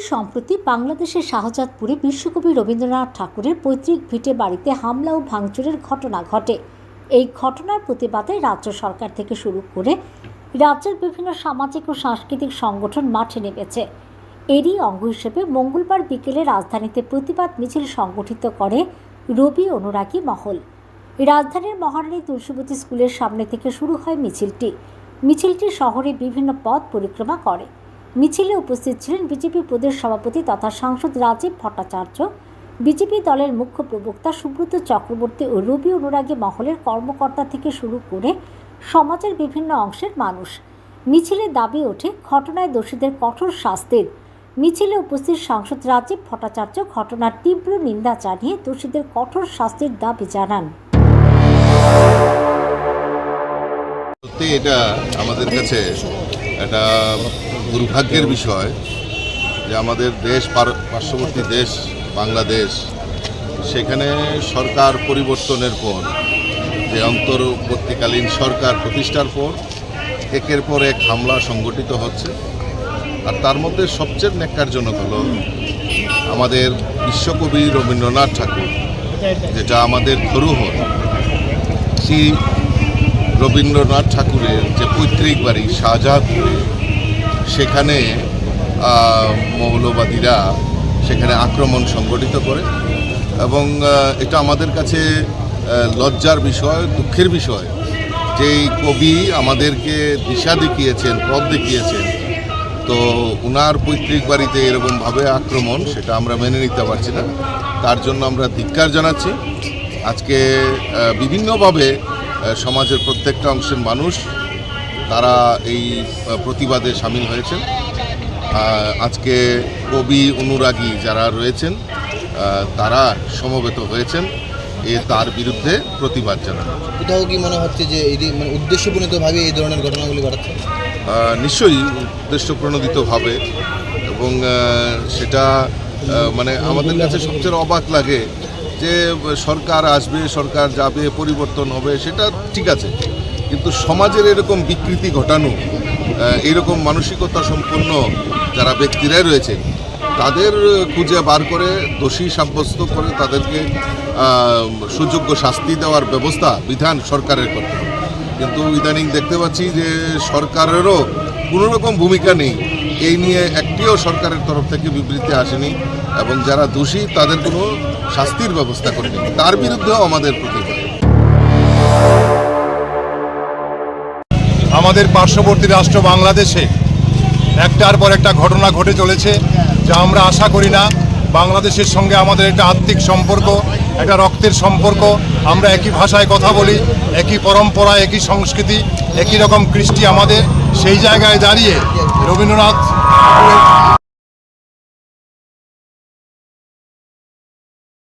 সম্প্রতি বাংলাদেশের শাহজাদপুরে বিশ্বকবি রবীন্দ্রনাথ ঠাকুরের পৈতৃক ভিটে বাড়িতে হামলা ও ভাঙচুরের ঘটনা ঘটে। এই ঘটনার প্রতিবাদে রাজ্য সরকার থেকে শুরু করে রাজ্যের বিভিন্ন সামাজিক ও সাংস্কৃতিক সংগঠন মাঠে নেমেছে। এরই অঙ্গ হিসেবে মঙ্গলবার বিকেলে রাজধানীতে প্রতিবাদ মিছিল সংগঠিত করে রবি অনুরাগী মহল। রাজধানীর মহারানী তুলসীবতী স্কুলের সামনে থেকে শুরু হয় মিছিলটি। মিছিলটি শহরে বিভিন্ন পথ পরিক্রমা করে। মিছিলে উপস্থিত ছিলেন বিজেপি প্রদেশ সভাপতি তথা সাংসদ রাজীব ভট্টাচার্য। বিজেপি দলের মুখ্য প্রবক্তা সুব্রত চক্রবর্তী ও রবি অনুরাগী মহলের কর্মকর্তা থেকে শুরু করে সমাজের বিভিন্ন অংশের মানুষ। মিছিলে দাবি ওঠে, ঘটনায় দোষীদের কঠোর শাস্তির। মিছিলে উপস্থিত সাংসদ রাজীব ভট্টাচার্য ঘটনার তীব্র নিন্দা জানিয়ে দোষীদের কঠোর শাস্তির দাবি জানান। এটা আমাদের কাছে একটা দুর্ভাগ্যের বিষয় যে আমাদের দেশ পার্শ্ববর্তী দেশ বাংলাদেশ, সেখানে সরকার পরিবর্তনের পর, যে অন্তর্বর্তীকালীন সরকার প্রতিষ্ঠার পর, একের পর এক হামলা সংগঠিত হচ্ছে। আর তার মধ্যে সবচেয়ে ন্যাক্কারজনক হলো আমাদের বিশ্বকবি রবীন্দ্রনাথ ঠাকুর, যেটা আমাদের ধরুহর সেই রবীন্দ্রনাথ ঠাকুরের যে পৈতৃক বাড়ি শাহজাদপুরে সেখানে মৌলবাদীরা সেখানে আক্রমণ সংগঠিত করে এবং এটা আমাদের কাছে লজ্জার বিষয়, দুঃখের বিষয়। যে এই কবি আমাদেরকে দিশা দেখিয়েছেন, পথ দেখিয়েছেন, তো উনার পৈতৃক বাড়িতে এরকমভাবে আক্রমণ, সেটা আমরা মেনে নিতে পারছি না। তার জন্য আমরা ধিক্কার জানাচ্ছি। আজকে বিভিন্নভাবে সমাজের প্রত্যেকটা অংশের মানুষ তারা এই প্রতিবাদে সামিল হয়েছেন। আজকে কবি অনুরাগী যারা রয়েছেন তারা সমবেত হয়েছেন এ তার বিরুদ্ধে প্রতিবাদ জানানো। কোথাও কি মনে হচ্ছে যে এই মানে উদ্দেশ্যপ্রণীতভাবে এই ধরনের ঘটনাগুলি ঘটাচ্ছে? নিশ্চয়ই উদ্দেশ্য প্রণোদিতভাবে এবং সেটা মানে আমাদের কাছে সবচেয়ে অবাক লাগে যে সরকার আসবে সরকার যাবে পরিবর্তন হবে সেটা ঠিক আছে। কিন্তু সমাজের এরকম বিকৃতি ঘটানো এরকম মানসিকতা সম্পন্ন যারা ব্যক্তিরাই রয়েছে তাদের খুঁজে বার করে, দোষী সাব্যস্ত করে তাদেরকে সুযোগ্য শাস্তি দেওয়ার ব্যবস্থা বিধান সরকারের করতে কিন্তু ইদানিং দেখতে পাচ্ছি যে সরকারেরও কোনো রকম ভূমিকা নেই। এই নিয়ে একটিও সরকারের তরফ থেকে বিবৃতি আসেনি এবং যারা দোষী তাদের কোনো শাস্তির ব্যবস্থা করেনি। তার বিরুদ্ধেও আমাদের প্রতিবাদ। আমাদের পার্শ্ববর্তী রাষ্ট্র বাংলাদেশে একটার পর একটা ঘটনা ঘটে চলেছে যা আমরা আশা করি না। বাংলাদেশের সঙ্গে আমাদের একটা আত্মিক সম্পর্ক, একটা রক্তের সম্পর্ক। আমরা একই ভাষায় কথা বলি, একই পরম্পরা, একই সংস্কৃতি, একই রকম কৃষ্টি আমাদের। সেই জায়গায় দাঁড়িয়ে রবীন্দ্রনাথ